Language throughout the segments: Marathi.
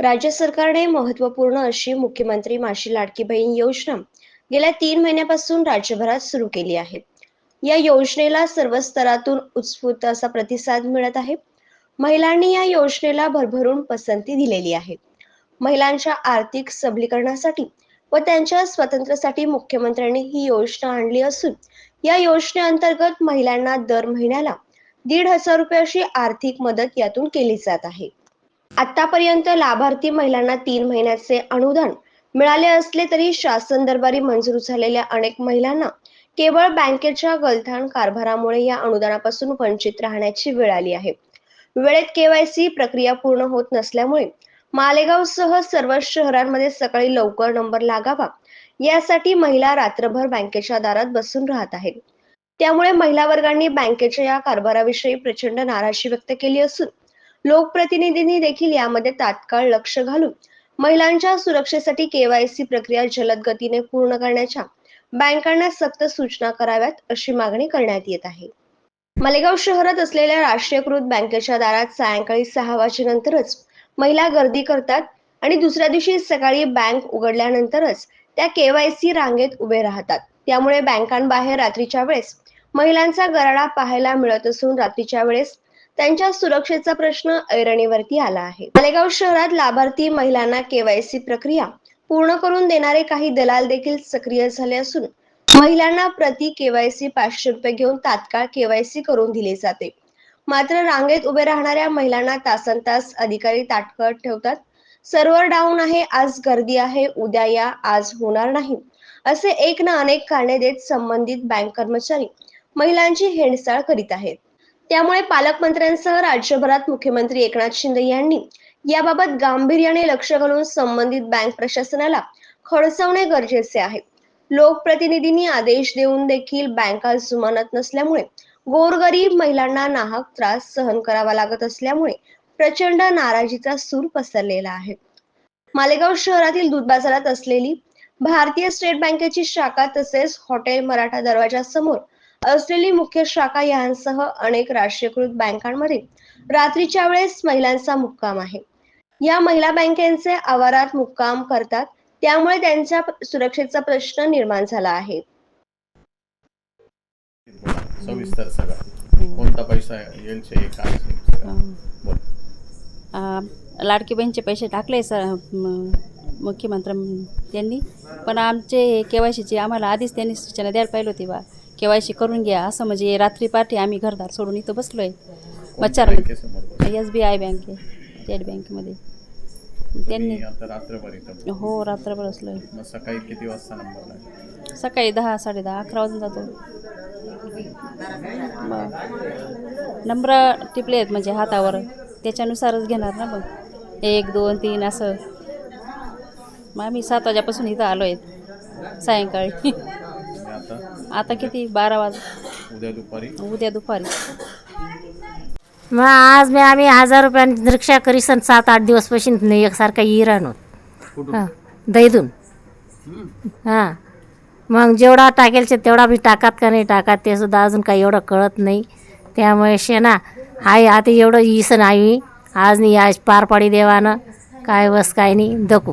राज्य सरकारने महत्त्वपूर्ण अशी मुख्यमंत्री माशी लाडकी बहीण योजना गेल्या तीन महिन्यापासून राज्यभरात सुरू केली आहे. या योजनेला सर्व स्तरातून उत्स्फूर्त असा प्रतिसाद मिळत आहे. महिलांनी या योजनेला भरभरून पसंती दिलेली आहे. महिलांच्या आर्थिक सबलीकरणासाठी व त्यांच्या स्वातंत्र्यासाठी मुख्यमंत्र्यांनी ही योजना आणली असून या योजनेअंतर्गत महिलांना दर महिन्याला दीड हजार रुपयाची आर्थिक मदत यातून केली जात आहे. आतापर्यंत लाभार्थी महिलांना तीन महिन्याचे अनुदान मिळाले असले तरी शासन दरबारी मंजूर झालेल्या अनेक महिलांना केवळ बँकेच्या गलथान कारभारामुळे या अनुदानापासून वंचित राहण्याची वेळ आली आहे. वेळेत केवायसी प्रक्रिया पूर्ण होत नसल्यामुळे मालेगावसह सर्व शहरांमध्ये सकाळी लवकर नंबर लागावा यासाठी महिला रात्रभर बँकेच्या दारात बसून राहत आहेत. त्यामुळे महिला वर्गांनी बँकेच्या या कारभाराविषयी प्रचंड नाराजी व्यक्त केली असून लोकप्रतिनिधींनी देखील यामध्ये तात्काळ लक्ष घालून महिलांच्या सुरक्षेसाठी केवायसी प्रक्रिया जलद गतीने पूर्ण करण्याच्या बँकांना सक्त सूचना कराव्यात अशी मागणी करण्यात येत आहे. मालेगाव शहरात असलेल्या राष्ट्रीयकृत बँकेच्या दारात सायंकाळी सहा वाजेनंतरच महिला गर्दी करतात आणि दुसऱ्या दिवशी सकाळी बँक उघडल्यानंतरच त्या केवायसी रांगेत उभे राहतात. त्यामुळे बँकांबाहेर रात्रीच्या वेळेस महिलांचा गराडा पाहायला मिळत असून रात्रीच्या वेळेस त्यांच्या सुरक्षेचा प्रश्न ऐरणीवरती आला आहे. मालेगाव शहरात लाभार्थी महिलांना केवायसी प्रक्रिया पूर्ण करून देणारे काही दलाल देखील सक्रिय झाले असून महिलांना प्रति केवायसी पाचशे रुपये घेऊन तात्काळ केवायसी करून दिले जाते. मात्र रांगेत उभे राहणाऱ्या महिलांना तासन तास अधिकारी ताटकळत ठेवतात. सर्व्हर डाऊन आहे आज गर्दी आहे उद्या या आज होणार नाही. असे एक ना अनेक कारणे देत संबंधित बँक कर्मचारी महिलांची हेळसाळ करीत आहेत. त्यामुळे पालकमंत्र्यांसह राज्यभरात मुख्यमंत्री एकनाथ शिंदे यांनी याबाबत गांभीर्याने लक्ष घालून संबंधित बँक प्रशासनाला खडसवणे गरजेचे आहे. लोकप्रतिनिधींनी आदेश देऊन देखील बँका जुमानत नसल्यामुळे गोरगरीब महिलांना नाहक त्रास सहन करावा लागत असल्यामुळे प्रचंड नाराजीचा सूर पसरलेला आहे. मालेगाव शहरातील दूध बाजारात असलेली भारतीय स्टेट बँकेची शाखा तसेच हॉटेल मराठा दरवाजा समोर असलेली मुख्य शाखा यांसह अनेक राष्ट्रीयकृत बँकांमध्ये रात्रीच्या वेळेस महिलांचा मुक्काम आहे. या महिला बँकेचे आवारात मुक्काम करतात त्यामुळे त्यांच्या सुरक्षेचा प्रश्न निर्माण झाला आहे. सविस्तर सगळं. कोणता पैसा लाडकी बहीणचे पैसे टाकले सर म- मुख्यमंत्री त्यांनी. पण आमचे के वाय सीचे आम्हाला आधीच त्यांनी सूचना द्यायला पाहिजे होती बा. के वाय सी करून घ्या. असं म्हणजे रात्री पाठी आम्ही घरदार सोडून इथं बसलो आहे मच्छारमध्ये बोल? एस बी आय बँके स्टेट बँकेमध्ये. त्यांनी हो रात्रभर बसलो आहे सकाळी किती वाजता सकाळी दहा साडे दहा अकरा वाजून जातो. नंबर टिपले आहेत म्हणजे हातावर. त्याच्यानुसारच घेणार ना मग. एक दोन तीन असं. मग आम्ही सात वाजेपासून इथं आलो आहेत सायंकाळी. आता आता किती? बारा वाज उद्या दुपारी? उद्या दुपारी. मग आज मी आम्ही हजार रुपयांनी रिक्षा करीसन सात आठ दिवस नाही एकसारखा इराण हां दैदून हां. मग जेवढा टाकेल शे तेवढा बी टाकात का नाही टाकात ते सुद्धा अजून काही एवढं कळत नाही. त्यामुळे शेना हाय आता एवढं इसन आम्ही आज नाही आज पार पाडी देवानं काय बस काय नाही दकू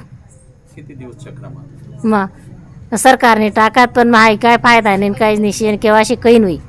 किती दिवस चक्रमा मग सरकारने टाकात पण मग काय फायदा नाही काहीच नाही शेण केव्हा अशी काही नाही